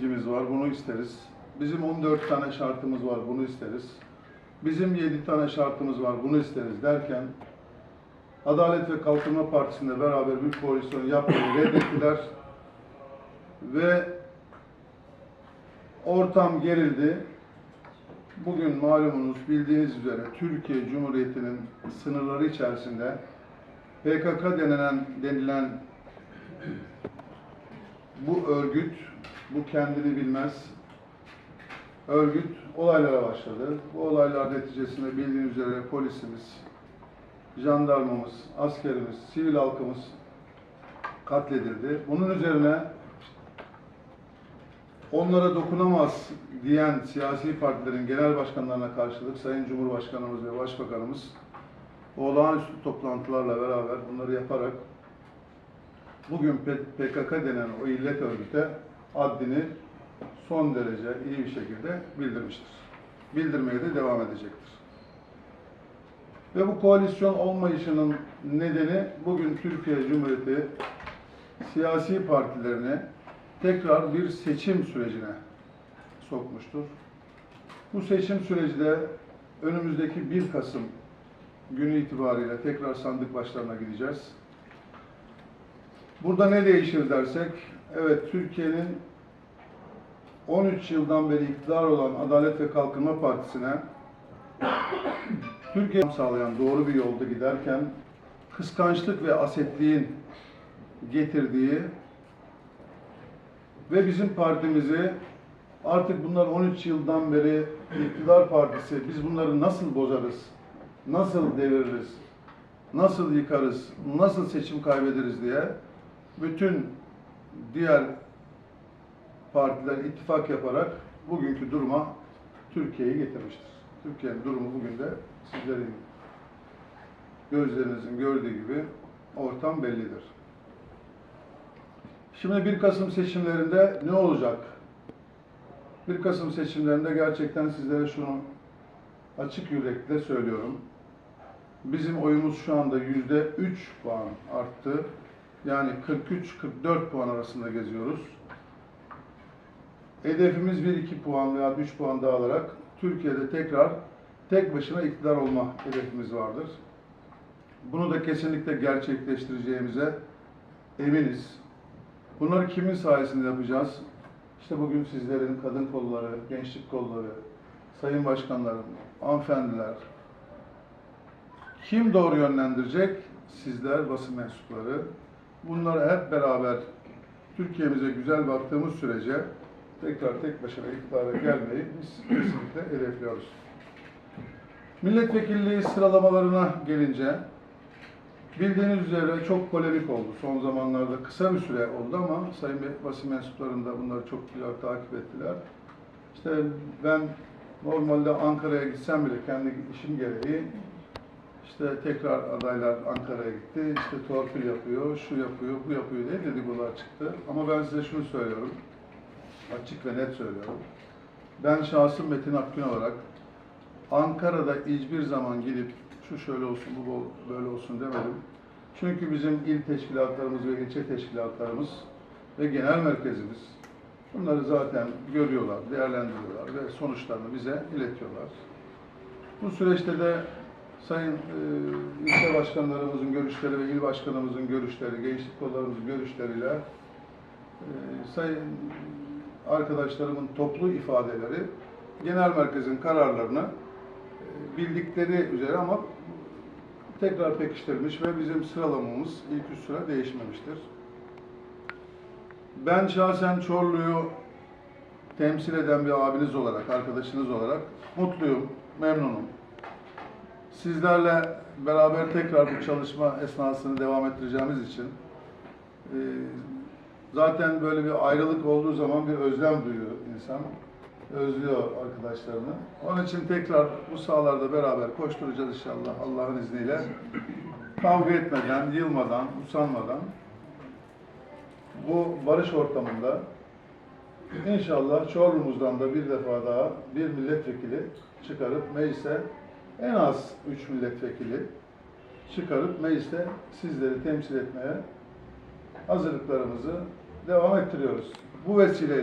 çizgimiz var, bunu isteriz. Bizim 14 tane şartımız var, bunu isteriz. Bizim 7 tane şartımız var, bunu isteriz derken Adalet ve Kalkınma Partisi'nde beraber bir koalisyon yapmayı reddettiler ve ortam gerildi. Bugün malumunuz bildiğiniz üzere Türkiye Cumhuriyeti'nin sınırları içerisinde PKK denilen denilen bu örgüt, bu kendini bilmez örgüt olaylara başladı. Bu olaylar neticesinde bildiğiniz üzere polisimiz, jandarmamız, askerimiz, sivil halkımız katledildi. Bunun üzerine onlara dokunamaz diyen siyasi partilerin genel başkanlarına karşılık Sayın Cumhurbaşkanımız ve Başbakanımız olağanüstü toplantılarla beraber bunları yaparak bugün PKK denen o illet örgüte haddini son derece iyi bir şekilde bildirmiştir. Bildirmeye de devam edecektir. Ve bu koalisyon olmayışının nedeni bugün Türkiye Cumhuriyeti siyasi partilerini tekrar bir seçim sürecine sokmuştur. Bu seçim süreci de önümüzdeki 1 Kasım günü itibariyle tekrar sandık başlarına gideceğiz. Burada ne değişir dersek, evet Türkiye'nin 13 yıldan beri iktidar olan Adalet ve Kalkınma Partisi'ne Türkiye sağlayan doğru bir yolda giderken kıskançlık ve asetliğin getirdiği ve bizim partimizi artık bunlar 13 yıldan beri iktidar partisi biz bunları nasıl bozarız, nasıl deviririz, nasıl yıkarız, nasıl seçim kaybederiz diye bütün diğer partiler ittifak yaparak bugünkü duruma Türkiye'yi getirmiştir. Türkiye'nin durumu bugün de sizlerin gözlerinizin gördüğü gibi ortam bellidir. Şimdi 1 Kasım seçimlerinde ne olacak? 1 Kasım seçimlerinde gerçekten sizlere şunu açık yürekle söylüyorum. Bizim oyumuz şu anda yüzde 3 puan arttı. Yani 43-44 puan arasında geziyoruz. Hedefimiz 1-2 puan veya 3 puan daha alarak Türkiye'de tekrar tek başına iktidar olma hedefimiz vardır. Bunu da kesinlikle gerçekleştireceğimize eminiz. Bunları kimin sayesinde yapacağız? İşte bugün sizlerin kadın kolları, gençlik kolları, sayın başkanlarım, hanımefendiler, kim doğru yönlendirecek? Sizler, basın mensupları. Bunları hep beraber Türkiye'mize güzel baktığımız sürece tekrar tek başına iktidara gelmeyi biz kesinlikle hedefliyoruz. Milletvekilliği sıralamalarına gelince bildiğiniz üzere çok polemik oldu. Son zamanlarda kısa bir süre oldu ama sayın basın mensupları da bunları çok güzel takip ettiler. İşte ben normalde Ankara'ya gitsem bile kendi işim gereği işte tekrar adaylar Ankara'ya gitti. İşte torpil yapıyor, şu yapıyor, bu yapıyor diye dedikodular çıktı. Ama ben size şunu söylüyorum. Açık ve net söylüyorum. Ben şahsım Metin Akgün olarak Ankara'da hiçbir zaman gidip şu şöyle olsun, bu böyle olsun demedim. Çünkü bizim il teşkilatlarımız ve ilçe teşkilatlarımız ve genel merkezimiz bunları zaten görüyorlar, değerlendiriyorlar ve sonuçlarını bize iletiyorlar. Bu süreçte de Sayın e, ilçe başkanlarımızın görüşleri ve il başkanımızın görüşleri, gençlik kollarımızın görüşleriyle e, sayın arkadaşlarımın toplu ifadeleri genel merkezin kararlarını e, bildikleri üzere ama tekrar pekiştirilmiş ve bizim sıralamamız ilk üç sıra değişmemiştir. Ben şahsen Çorlu'yu temsil eden bir abiniz olarak, arkadaşınız olarak mutluyum, memnunum. Sizlerle beraber tekrar bu çalışma esnasını devam ettireceğimiz için e, zaten böyle bir ayrılık olduğu zaman bir özlem duyuyor insan. Özlüyor arkadaşlarını. Onun için tekrar bu sahalarda beraber koşturacağız inşallah Allah'ın izniyle. Kavga etmeden, yılmadan, usanmadan bu barış ortamında inşallah Çorlu'muzdan da bir defa daha bir milletvekili çıkarıp meclise en az 3 milletvekili çıkarıp mecliste sizleri temsil etmeye hazırlıklarımızı devam ettiriyoruz. Bu vesileyle